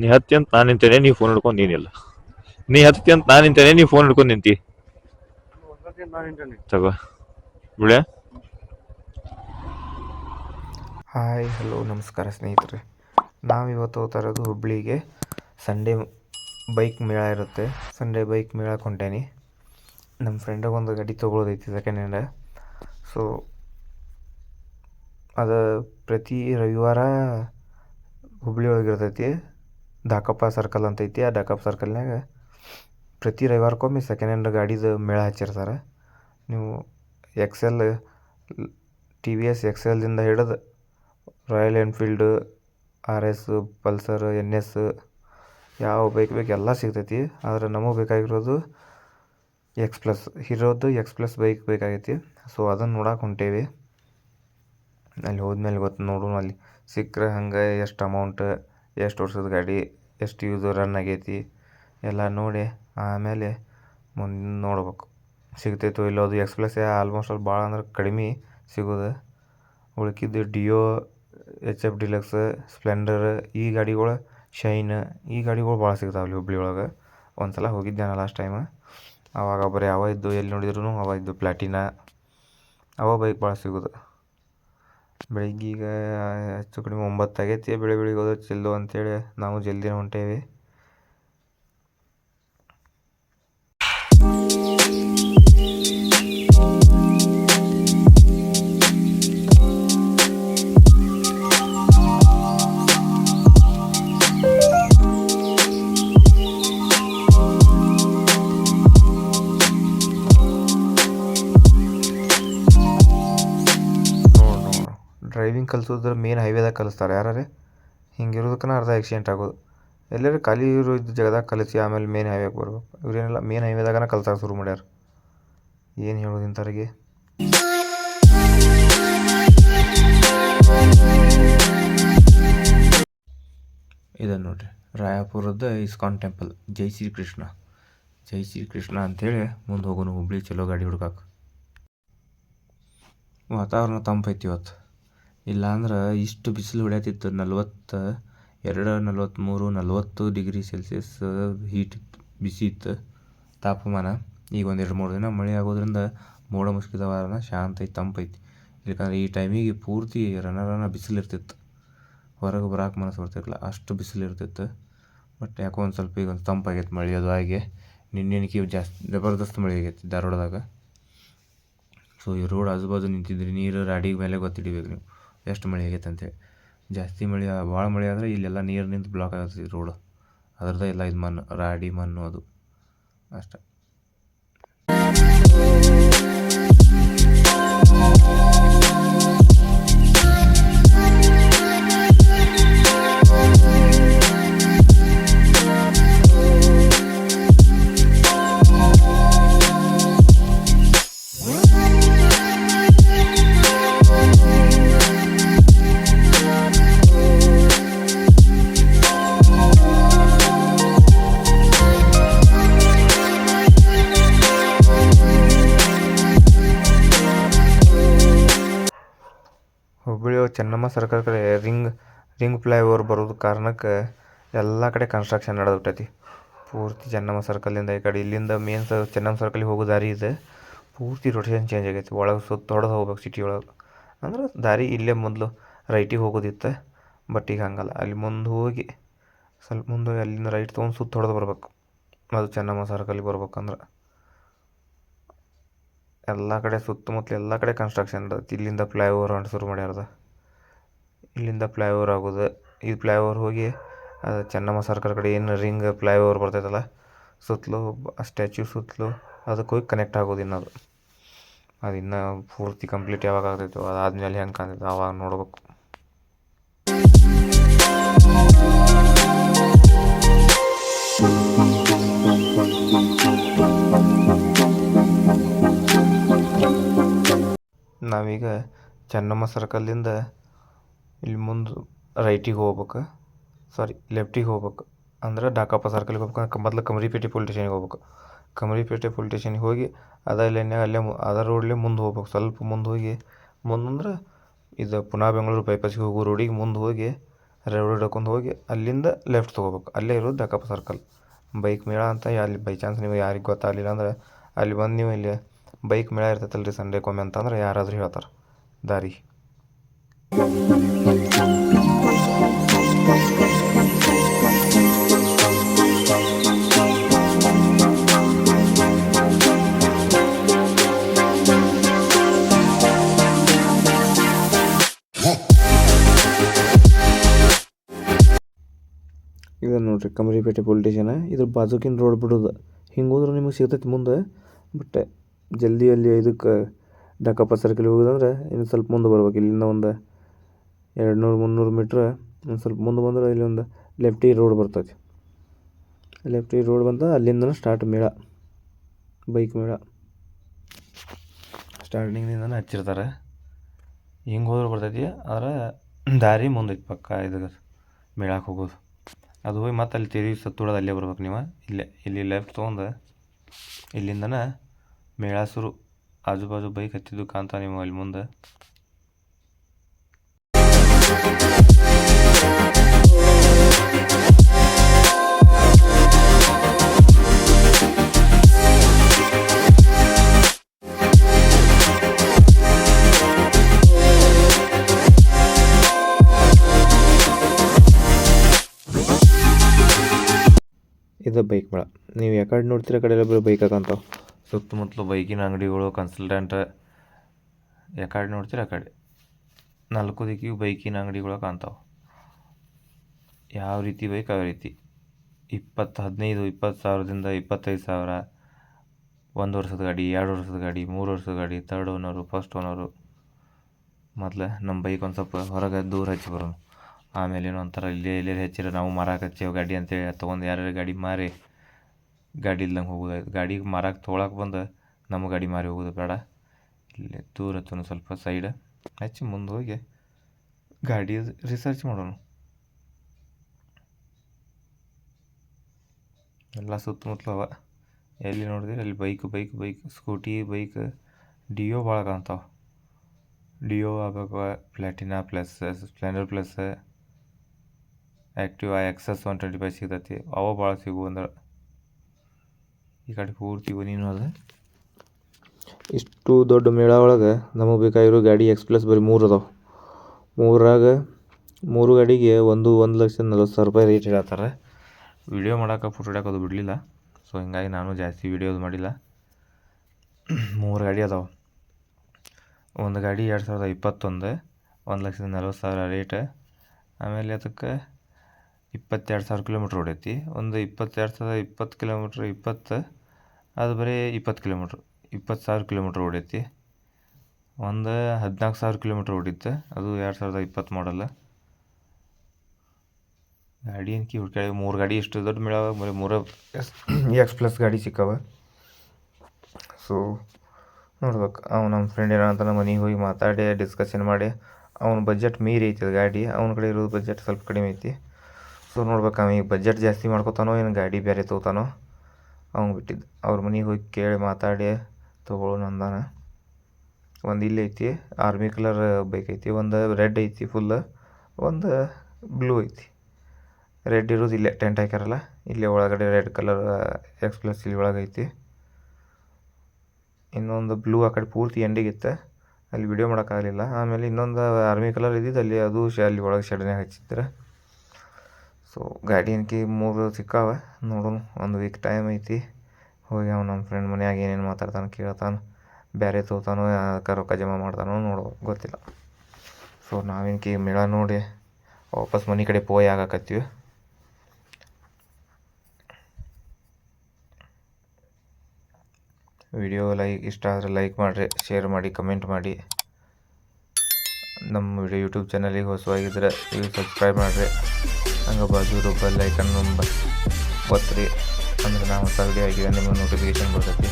ನೀ ಹತ್ತಿ ಅಂತ ನಾನು ನಿಂತೇನೆ, ನೀ ಫೋನ್ ಹಿಡ್ಕೊಂಡು ನೀನಿಲ್ಲ ನೀ ಹತ್ತಿ ಅಂತ ನಾನು ನಿಂತೇನೆ, ನೀ ಫೋನ್ ಹಿಡ್ಕೊಂಡು ನಿಂತಿ. ತಗೋ. ಬಿಳೆ ಹಾಯ್ ಹಲೋ ನಮಸ್ಕಾರ ಸ್ನೇಹಿತರೆ. ನಾವಿವತ್ತು ಹೋಗ್ತಾ ಇರೋದು ಹುಬ್ಳಿಗೆ ಸಂಡೇ ಬೈಕ್ ಮೇಳ ಇರುತ್ತೆ. ಸಂಡೇ ಬೈಕ್ ಮೇಳ ಹೊಂಟೇನಿ ನಮ್ಮ ಫ್ರೆಂಡಿಗೆ ಒಂದು ಗಾಡಿ ತೊಗೊಳೋದೈತಿ ಸೆಕೆಂಡ್ ಹ್ಯಾಂಡ ಸೊ ಅದು ಪ್ರತಿ ರವಿವಾರ ಹುಬ್ಳಿ ಒಳಗೆ ಇರ್ತೈತಿ. ದಾಕಪ್ಪ ಸರ್ಕಲ್ ಅಂತ ಐತಿ ಆ ದಾಕಪ್ಪ ಸರ್ಕಲ್ನಾಗ ಪ್ರತಿ ರವಿವಾರಕ್ಕೊಮ್ಮೆ ಸೆಕೆಂಡ್ ಹ್ಯಾಂಡ್ ಗಾಡಿದು ಮೇಳ ಹಚ್ಚಿರ್ತಾರೆ. ನೀವು ಎಕ್ಸೆಲ್ ಟಿ ವಿ ಎಸ್ ಎಕ್ಸೆಲ್ದಿಂದ ಹಿಡಿದು Royal Enfield R S Pulsar N S ಯಾವ ಬೈಕ್ ಬೇಕು ಎಲ್ಲ ಸಿಗ್ತೈತಿ. ಆದರೆ ನಮಗೆ ಬೇಕಾಗಿರೋದು ಎಕ್ಸ್ ಪ್ಲಸ್ ಹೀರೋದು ಎಕ್ಸ್ ಪ್ಲಸ್ ಬೈಕ್ ಬೇಕಾಗೈತಿ. ಸೊ ಅದನ್ನು ನೋಡಕ್ಕೆ ಹೊಂಟೇವಿ. ಅಲ್ಲಿ ಹೋದ್ಮೇಲೆ ಗೊತ್ತು ನೋಡೋಣ ಅಲ್ಲಿ ಸಿಕ್ಕರೆ ಹಂಗೆ ಎಷ್ಟು ಅಮೌಂಟ್ ಎಷ್ಟು ವರ್ಷದ ಗಾಡಿ ಎಷ್ಟು ಯೂಸ್ ರನ್ ಆಗೈತಿ ಎಲ್ಲ ನೋಡಿ ಆಮೇಲೆ ಮುಂದೆ ನೋಡ್ಬೇಕು. ಸಿಗ್ತೈತೋ ಇಲ್ಲೋ ಅದು ಎಕ್ಸ್ ಪ್ಲಸ್ ಆಲ್ಮೋಸ್ಟ್ ಆಲ್ ಭಾಳ ಅಂದ್ರೆ ಕಡಿಮೆ ಸಿಗೋದು. ಉಳ್ಕಿದ್ದು Dio H F Deluxe Splendor ಈ ಗಾಡಿಗಳು ಶೈನ್ ಈ ಗಾಡಿಗಳು ಭಾಳ ಸಿಗ್ತಾವೆ ಅಲ್ಲಿ ಹುಬ್ಳಿ ಒಳಗೆ. ಒಂದು ಸಲ ಹೋಗಿದ್ದೆ ನಾನು ಲಾಸ್ಟ್ ಟೈಮ ಆವಾಗ ಬರೀ ಅವ ಇದ್ದು ಎಲ್ಲಿ ನೋಡಿದ್ರು ಅವ ಇದ್ದು ಪ್ಲಾಟಿನ ಅವ ಬೈಕ್ ಭಾಳ ಸಿಗೋದು. ಬೆಳಿಗ್ಗೆ ಈಗ ಹೆಚ್ಚು ಕಡಿಮೆ ಒಂಬತ್ತು ಆಗೈತಿ ಬೆಳಿ ಬೆಳಿಗ್ಗೆ ಹೋದ್ರೆ ಚೆಲ್ಲು ಅಂತೇಳಿ ನಾವು ಜಲ್ದಿನೇ ಹೊಂಟೇವಿ. ಡ್ರೈವಿಂಗ್ ಕಲಿಸೋದ್ರ ಮೇನ್ ಹೈವೇದಾಗ ಕಲಿಸ್ತಾರೆ. ಯಾರೇ ಹಿಂಗಿರೋದಕ್ಕನ ಅರ್ಧ ಆಕ್ಸಿಡೆಂಟ್ ಆಗೋದು. ಎಲ್ಲರೂ ಖಾಲಿ ಇರೋ ಇದ್ದ ಜಾಗದಾಗ ಕಲಿಸಿ ಆಮೇಲೆ ಮೇನ್ ಹೈವೇಗೆ ಬರ್ಬೇಕು. ಇವರೇನೆಲ್ಲ ಮೇನ್ ಹೈವೇದಾಗನ ಕಲ್ಸಕ್ಕೆ ಶುರು ಮಾಡ್ಯಾರ. ಏನು ಹೇಳೋದು ಇಂಥವ್ರಿಗೆ ಇದನ್ನು ನೋಡ್ರಿ. ರಾಯಪುರದ ಇಸ್ಕಾನ್ ಟೆಂಪಲ್ ಜೈ ಶ್ರೀ ಕೃಷ್ಣ ಜೈ ಶ್ರೀ ಕೃಷ್ಣ ಅಂಥೇಳಿ ಮುಂದೆ ಹೋಗೋನು ಹುಬ್ಳಿ ಚಲೋ ಗಾಡಿ ಹುಡ್ಕಕ್ಕೆ ವಾತಾವರಣ ತಂಪೈತಿ ಇವತ್ತು. ಇಲ್ಲಾಂದ್ರೆ ಇಷ್ಟು ಬಿಸಿಲು ಹೊಡ್ಯತಿತ್ತು, ನಲ್ವತ್ತು, ಎರಡು ನಲ್ವತ್ತ್ಮೂರು ನಲ್ವತ್ತು ಡಿಗ್ರಿ ಸೆಲ್ಸಿಯಸ್ ಹೀಟ್ ಬಿಸಿ ಇತ್ತು ತಾಪಮಾನ. ಈಗ ಒಂದು ಎರಡು, ಮೂರು ದಿನ ಮಳೆ ಆಗೋದ್ರಿಂದ ಮೋಡ ಮುಸ್ಕಿದ ವಾರನ ಶಾಂತ ಐತಿ ತಂಪೈತಿ ಯಾಕಂದ್ರೆ ಈ ಟೈಮಿಗೆ ಪೂರ್ತಿ ರನ ರನ ಬಿಸಿಲು ಇರ್ತಿತ್ತು. ಹೊರಗೆ ಬರಕ್ಕೆ ಮನಸ್ಸು ಬರ್ತಿರ್ಲಿಲ್ಲ, ಅಷ್ಟು ಬಿಸಿಲು ಇರ್ತಿತ್ತು. ಬಟ್ ಯಾಕೋ ಒಂದು ಸ್ವಲ್ಪ ಈಗ ಒಂದು ತಂಪಾಗೈತೆ ಮಳೆ ಅದು ಹಾಗೆ. ನಿನ್ನೆನಕಿ ಜಾಸ್ತಿ ಜಬರ್ದಸ್ತ್ ಮಳೆ ಆಗೈತಿ ಧಾರವಾಡದಾಗ. ಸೊ ಈ ರೋಡ್ ಆಜು ಬಾಜು ನಿಂತಿದ್ರಿ, ನೀರು ರಾಡಿ ಮೇಲೆ ಗೊತ್ತಿಡಿಬೇಕು ನೀವು. ಎಷ್ಟು ಮಳೆ ಆಗೈತೆ ಅಂತೇಳಿ. ಜಾಸ್ತಿ ಮಳೆ, ಭಾಳ ಮಳೆ ಆದರೆ ಇಲ್ಲೆಲ್ಲ ನೀರು ನಿಂತು ಬ್ಲಾಕ್ ಆಗತ್ತೆ ರೋಡ್ ಅದ್ರದ್ದೇ ಎಲ್ಲ ಇದು ಮಣ್ಣು, ರಾಡಿ ಮಣ್ಣು ಅದು. ಅಷ್ಟೆ. ಹುಬ್ಬಳ್ಳಿ ಚೆನ್ನಮ್ಮ ಸರ್ಕಲ್ ಕಡೆ ರಿಂಗ್ ರಿಂಗ್ ಫ್ಲೈ ಓವರ್ ಬರೋದು ಕಾರಣಕ್ಕೆ ಎಲ್ಲ ಕಡೆ ಕನ್ಸ್ಟ್ರಕ್ಷನ್ ನಡೆದ್ಬಿಟ್ಟೈತಿ. ಪೂರ್ತಿ ಚೆನ್ನಮ್ಮ ಸರ್ಕಲಿಂದ ಈ ಕಡೆ, ಇಲ್ಲಿಂದ ಮೇನ್ ಸ ಚೆನ್ನಮ್ಮ ಸರ್ಕಲಿಗೆ ಹೋಗೋ ದಾರಿ ಇದೆ. ಪೂರ್ತಿ ರೊಟೇಷನ್ ಚೇಂಜ್ ಆಗೈತಿ. ಒಳಗೆ ಸುತ್ತ ಹೊಡೆದು ಹೋಗ್ಬೇಕು ಸಿಟಿ ಒಳಗೆ. ಅಂದ್ರೆ ದಾರಿ ಇಲ್ಲೇ ಮೊದಲು ರೈಟಿಗೆ ಹೋಗೋದಿತ್ತು ಬಟ್ ಈಗ ಹಂಗಲ್ಲ. ಅಲ್ಲಿ ಮುಂದೆ ಹೋಗಿ, ಸ್ವಲ್ಪ ಮುಂದೆ ಹೋಗಿ ಅಲ್ಲಿಂದ ರೈಟ್ ತೊಗೊಂಡು ಸುತ್ತ ಹೊಡೆದು ಬರ್ಬೇಕು. ಅದು ಚೆನ್ನಮ್ಮ ಸರ್ಕಲಿಗೆ ಬರ್ಬೇಕಂದ್ರೆ. ಎಲ್ಲ ಕಡೆ ಸುತ್ತಮುತ್ತಲು ಎಲ್ಲ ಕಡೆ ಕನ್ಸ್ಟ್ರಕ್ಷನ್ ಇರ್ತೈತಿ ಇಲ್ಲಿಂದ ಫ್ಲೈ ಓವರ್ ಅಂತ ಶುರು ಮಾಡ್ಯಾರದ. ಇಲ್ಲಿಂದ ಫ್ಲೈ ಓವರ್ ಆಗೋದು. ಈ ಫ್ಲೈ ಓವರ್ ಹೋಗಿ, ಅದು ಚೆನ್ನಮ್ಮ ಸರ್ಕಲ್ ಕಡೆ ಏನು ರಿಂಗ್ ಫ್ಲೈ ಓವರ್ ಬರ್ತೈತಲ್ಲ, ಸುತ್ತಲೂ ಆ ಸ್ಟ್ಯಾಚ್ಯೂ ಸುತ್ತಲೂ ಅದಕ್ಕೆ ಹೋಗಿ ಕನೆಕ್ಟ್ ಆಗೋದು ಇನ್ನೊಂದು ಅದು. ಅದು ಇನ್ನೂ ಪೂರ್ತಿ ಕಂಪ್ಲೀಟ್ ಯಾವಾಗ ಆಗ್ತೈತೋ ಅದಾದ್ಮೇಲೆ ಹೆಂಗೆ ಕಾಣ್ತೈತೆ ಆವಾಗ ನೋಡ್ಬೇಕು. ನಾವೀಗ ಚೆನ್ನಮ್ಮ ಸರ್ಕಲ್ಲಿಂದ ಇಲ್ಲಿ ಮುಂದೆ ರೈಟಿಗೆ ಹೋಗ್ಬೇಕು. ಸಾರಿ ಲೆಫ್ಟಿಗೆ ಹೋಗ್ಬೇಕು. ಅಂದ್ರೆ ಡಾಕಪ್ಪ ಸರ್ಕಲ್ಗೆ ಹೋಗ್ಬೇಕು. ಮೊದ್ಲು ಕಮರಿಪೇಟೆ ಪೊಲೀಸ್ ಸ್ಟೇಷನ್ಗೆ ಹೋಗ್ಬೇಕು. ಕಮರಿಪೇಟೆ ಪೊಲೀಸ್ ಸ್ಟೇಷನ್ಗೆ ಹೋಗಿ ಅದೇ ಲೈನ್ಯಾಗ ಅಲ್ಲೇ ಅದೇ ರೋಡ್ಲೇ ಮುಂದೆ ಹೋಗ್ಬೇಕು. ಸ್ವಲ್ಪ ಮುಂದೆ ಹೋಗಿ ಮುಂದೆ ಅಂದ್ರೆ ಇದು ಪುನಃ ಬೆಂಗಳೂರು ಬೈಪಾಸಿಗೆ ಹೋಗೋ ರೋಡಿಗೆ ಮುಂದೆ ಹೋಗಿ ರೋಡ್ ಹಿಡ್ಕೊಂಡು ಹೋಗಿ ಅಲ್ಲಿಂದ ಲೆಫ್ಟ್ ತೊಗೋಬೇಕು. ಅಲ್ಲೇ ಇರೋದು ಡಾಕಪ್ಪ ಸರ್ಕಲ್ ಬೈಕ್ ಮೇಳ ಅಂತ ಅಲ್ಲಿ ಬೈ ಚಾನ್ಸ್ ನಿಮಗೆ ಯಾರಿಗೆ ಗೊತ್ತಾಗಲಿಲ್ಲ ಅಂದ್ರೆ ಅಲ್ಲಿ ಬಂದು ನೀವು ಇಲ್ಲಿ ಬೈಕ್ ಮೇಳ ಇರ್ತೈತಲ್ಲ ರೀ ಸಂಡೇಕೊಮ್ಮೆ ಅಂತಂದ್ರೆ ಯಾರಾದರೂ ಹೇಳ್ತಾರೆ. ದಾರಿ. ಇದು ನೋಡ್ರಿ ಕಮರಿಪೇಟೆ ಪೊಲೀಸ್ ಸ್ಟೇಷನ್, ಇದ್ರ ಬಾಜುಕಿನ ರೋಡ್ ಬಿಡೋದು. ಹಿಂಗೆ ಹೋದ್ರೆ ನಿಮಗೆ ಸಿಗ್ತೈತಿ ಮುಂದೆ, ಬಟ್ ಜಲ್ದಿ ಅಲ್ಲಿ ಇದಕ್ಕೆ ಡಕಪ್ಪ ಸರ್ಕಲ್ ಹೋಗೋದಂದ್ರೆ ಇನ್ನು ಸ್ವಲ್ಪ ಮುಂದೆ ಬರ್ಬೇಕು. ಇಲ್ಲಿಂದ ಒಂದು ಎರಡು ನೂರು ಮುನ್ನೂರು ಮೀಟ್ರ್ ಒಂದು ಸ್ವಲ್ಪ ಮುಂದೆ ಬಂದ್ರೆ ಇಲ್ಲಿ ಒಂದು ಲೆಫ್ಟಿಗೆ ರೋಡ್ ಬರ್ತೈತಿ ಲೆಫ್ಟಿಗೆ ರೋಡ್ ಬಂದ ಅಲ್ಲಿಂದ ಸ್ಟಾರ್ಟ್ ಮೇಳ ಬೈಕ್ ಮೇಳ. ಸ್ಟಾರ್ಟಿಂಗ್ನಿಂದನೇ ಹಚ್ಚಿರ್ತಾರೆ. ಹಿಂಗೆ ಹೋದ್ರೆ ಬರ್ತೈತಿ, ಆದ್ರೆ ದಾರಿ ಮುಂದೈತಿ ಪಕ್ಕ ಇದು ಮೇಳಕ್ಕೆ ಹೋಗೋದು. ಅದು ಹೋಗಿ ಮತ್ತೆ ಅಲ್ಲಿ ತಿರುಗಿ ಸತ್ತುಳೋದು ಅಲ್ಲೇ ಬರ್ಬೇಕು ನೀವು. ಇಲ್ಲೇ, ಇಲ್ಲಿ ಲೆಫ್ಟ್ ತೊಗೊಂಡು ಇಲ್ಲಿಂದನ ಮೇಳ ಶುರು ಆಜು ಬಾಜು ಬೈಕ್ ಹತ್ತಿದ್ದು ಕಾಣ್ತಾವ ನೀವು ಅಲ್ಲಿ ಮುಂದೆ. ಇದು ಬೈಕ್ ಮೇಳ. ನೀವು ಯಾಕಡೆ ನೋಡ್ತೀರ ಕಡೆ ಎಲ್ಲ ಬರೀ ಬೈಕ್ ಹಾಕಂತಾವ ಸುತ್ತಮುತ್ತಲು ಬೈಕಿನ ಅಂಗಡಿಗಳು ಕನ್ಸಲ್ಟೆಂಟ್ ಯಾಕಡೆ ನೋಡ್ತೀರ ಆ ಕಡೆ? ನಾಲ್ಕು ದಿಕ್ಕಿಗೂ ಬೈಕಿನ ಅಂಗಡಿಗಳು ಕಾಣ್ತಾವೆ. ಯಾವ ರೀತಿ ಬೈಕ್ ಯಾವ ರೀತಿ. ಇಪ್ಪತ್ತು ಹದಿನೈದು, ಇಪ್ಪತ್ತು ಸಾವಿರದಿಂದ ಇಪ್ಪತ್ತೈದು ಸಾವಿರ. ಒಂದು ವರ್ಷದ ಗಾಡಿ, ಎರಡು ವರ್ಷದ ಗಾಡಿ, ಮೂರು ವರ್ಷದ ಗಾಡಿ ತರ್ಡ್ ಓನರು ಫಸ್ಟ್ ಓನರು ಮೊದಲು ನಮ್ಮ ಬೈಕ್ ಒಂದು ಸ್ವಲ್ಪ ಹೊರಗೆ ದೂರ ಹಚ್ಚಿ ಬರೋಣ. ಆಮೇಲೆ ಏನೋ ಒಂಥರ ಇಲ್ಲೇ ಇಲ್ಲೇ ಹೆಚ್ಚಿರೋ ನಾವು ಮಾರಕ್ಕೆ ಹಚ್ಚೇವು ಗಾಡಿ ಅಂತೇಳಿ ತೊಗೊಂಡು ಯಾರ್ಯಾರು ಗಾಡಿ ಮಾರಿ ಗಾಡಿ ಇಲ್ದಂಗೆ ಹೋಗುದ, ಗಾಡಿ ಮಾರಕ್ಕೆ ತೊಗೊಳಕ್ಕೆ ಬಂದು ನಮ್ಮ ಗಾಡಿ ಮಾರಿ ಹೋಗೋದು ಬೇಡ. ಇಲ್ಲಿ ದೂರ ಹತ್ತನು ಸ್ವಲ್ಪ ಸೈಡ್ ಹಚ್ಚಿ ಮುಂದೆ ಹೋಗಿ ಗಾಡಿ ರಿಸರ್ಚ್ ಮಾಡೋಣ ಎಲ್ಲ ಸುತ್ತಮುತ್ತಲು ಅವ. ಎಲ್ಲಿ ನೋಡಿದ್ರೆ ಅಲ್ಲಿ bike bike bike scooty bike Dio ಭಾಳ ಕಾಣ್ತಾವೆ ಡಿಯೋ ಆಗಬೇಕು Platina plus Splendor plus Activa Access one twenty five ಸಿಗ್ತೈತಿ. ಅವು ಭಾಳ ಸಿಗು ಅಂದ್ರೆ ಈ ಕಡೆ ಪೂರ್ತಿ ನೀನು ಅದ ಇಷ್ಟು ದೊಡ್ಡ ಮೇಳ ಒಳಗೆ ನಮಗೆ ಬೇಕಾಗಿರೋ ಗಾಡಿ ಎಕ್ಸ್ ಪ್ಲಸ್ ಬರೀ ಮೂರು ಅದಾವೆ. ಮೂರಾಗ ಮೂರು ಗಾಡಿಗೆ ಒಂದು ಒಂದು ಲಕ್ಷದ ನಲ್ವತ್ತು ಸಾವಿರ ರೂಪಾಯಿ ರೇಟ್ ಹೇಳತ್ತಾರೆ ವಿಡಿಯೋ ಮಾಡೋಕೆ ಫೋಟೋ ಹಿಡ್ಯಾಕೋದು ಬಿಡಲಿಲ್ಲ. ಸೊ ಹಿಂಗಾಗಿ ನಾನು ಜಾಸ್ತಿ ವಿಡಿಯೋದು ಮಾಡಿಲ್ಲ. ಮೂರು ಗಾಡಿ ಅದಾವೆ. ಒಂದು ಗಾಡಿ ಎರಡು ಸಾವಿರದ ಇಪ್ಪತ್ತೊಂದು, ಒಂದು ಲಕ್ಷದ ನಲ್ವತ್ತು ಸಾವಿರ ರೇಟ್ ಆಮೇಲೆ ಅದಕ್ಕೆ ಇಪ್ಪತ್ತೆರಡು ಸಾವಿರ ಕಿಲೋಮೀಟ್ರ್ ಹೊಡೈತಿ ಒಂದು ಇಪ್ಪತ್ತೆರಡು ಸಾವಿರದ ಇಪ್ಪತ್ತು ಕಿಲೋಮೀಟ್ರ್ ಇಪ್ಪತ್ತು ಅದು ಬರೀ ಇಪ್ಪತ್ತು ಕಿಲೋಮೀಟ್ರ್, ಇಪ್ಪತ್ತು ಸಾವಿರ ಕಿಲೋಮೀಟ್ರ್ ಓಡೈತಿ. ಒಂದು ಹದಿನಾಲ್ಕು ಸಾವಿರ ಕಿಲೋಮೀಟ್ರ್ ಓಡಿತ್ತು. ಅದು ಎರಡು ಸಾವಿರದ ಇಪ್ಪತ್ತು ಮಾಡಲ್ಲ ಗಾಡಿ ಕೀ ಹುಡ್ಕಾಡಿ? ಮೂರು ಗಾಡಿ ಎಷ್ಟು ದೊಡ್ಡ ಮೇಳ, ಬರೀ ಮೂರ ಎಸ್, ಎಕ್ಸ್ ಪ್ಲಸ್ ಗಾಡಿ ಸಿಕ್ಕವ. ಸೊ ನೋಡ್ಬೇಕು. ಅವ ನಮ್ಮ ಫ್ರೆಂಡ್ ಏನಂತ ಮನೆಗೆ ಹೋಗಿ ಮಾತಾಡಿ ಡಿಸ್ಕಷನ್ ಮಾಡಿ. ಅವ್ನ ಬಜೆಟ್ ಮೀರಿ ಐತಿ ಗಾಡಿ. ಅವ್ನ ಕಡೆ ಇರೋದು ಬಜೆಟ್ ಸ್ವಲ್ಪ ಕಡಿಮೆ ಐತಿ. ಸೊ ನೋಡ್ಬೇಕು ಅವ ಈಗ ಬಜೆಟ್ ಜಾಸ್ತಿ ಮಾಡ್ಕೊತಾನೋ, ಏನು ಗಾಡಿ ಬೇರೆ ತೊಗೋತಾನೋ. ಅವ್ನು ಬಿಟ್ಟಿದ್ದು. ಅವ್ರ ಮನೆಗೆ ಹೋಗಿ ಕೇಳಿ ಮಾತಾಡಿ ತೊಗೊಳ್ಳೋಣ ಅಂದಾನ ಒಂದು ಇಲ್ಲಿ ಐತಿ ಆರ್ಮಿ ಕಲರ್ ಬೈಕ್ ಐತಿ, ಒಂದು ರೆಡ್ ಐತಿ ಫುಲ್ ಒಂದು ಬ್ಲೂ ಐತಿ. ರೆಡ್ ಇರೋದು ಇಲ್ಲೇ ಟೆಂಟ್ ಹಾಕ್ಯಾರಲ್ಲ, ಇಲ್ಲೇ ಒಳಗಡೆ ರೆಡ್ ಕಲರ್ ಎಕ್ಸ್ ಪ್ಲಸ್ ಇಲ್ಲಿ ಒಳಗೆ ಐತಿ. ಇನ್ನೊಂದು ಬ್ಲೂ ಆ ಕಡೆ ಪೂರ್ತಿ ಎಂಡಿಗಿತ್ತು ಅಲ್ಲಿ ವಿಡಿಯೋ ಮಾಡೋಕ್ಕಾಗಲಿಲ್ಲ ಆಮೇಲೆ ಇನ್ನೊಂದು ಆರ್ಮಿ ಕಲರ್ ಇದ್ದಿದ್ದು ಅಲ್ಲಿ ಅದು ಶ ಅಲ್ಲಿ ಒಳಗೆ ಶೆಡ್ನ್ಯಾಗ ಹಚ್ಚಿದ್ರೆ. ಸೊ ಗಾಡಿ ಮೂರು ಸಿಕ್ಕಾವ. ನೋಡೋಣ, ಒಂದು ವೀಕ್ ಟೈಮ್ ಐತಿ. ಹೋಗಿ ಅವ ನಮ್ಮ ಫ್ರೆಂಡ್ ಮನ್ಯಾಗ ಏನೇನು ಮಾತಾಡ್ತಾನೆ ಕೇಳ್ತಾನೆ ಬೇರೆ ತೋತಾನೋ, ಯಾಕೆ ರೊಕ್ಕ ಜಮಾ ಮಾಡ್ತಾನೋ ನೋಡ್ಬೇಕು ಗೊತ್ತಿಲ್ಲ. ಸೊ ನಾವಿನ್ಕಿ ಮೇಳ ನೋಡಿ, ವಾಪಸ್ ಮನೆ ಕಡೆ ಪೋಯ್ ಆಗಾಕತ್ತೀವಿ. ವಿಡಿಯೋ ಲೈಕ್ ಇಷ್ಟ ಆದರೆ ಲೈಕ್ ಮಾಡಿರಿ ಶೇರ್ ಮಾಡಿ ಕಮೆಂಟ್ ಮಾಡಿ. ನಮ್ಮ ವಿಡಿಯೋ ಯೂಟ್ಯೂಬ್ ಚಾನಲಿಗೆ ಹೊಸವಾಗಿದ್ದರೆ ನೀವು ಸಬ್ಸ್ಕ್ರೈಬ್ ಮಾಡಿರಿ. ಹಂಗೆ ಬಾಜು ರೂಪಲ್ ಲೈಕನ್ ನಂಬರ್ ಒತ್ತಿರಿ ಅಂದ್ರೆ ನಾವು ಹೊಸ ವಿಡಿಯೋ ಆಗಿದೆ ನಿಮಗೆ ನೋಟಿಫಿಕೇಶನ್ ಬರ್ತೈತಿ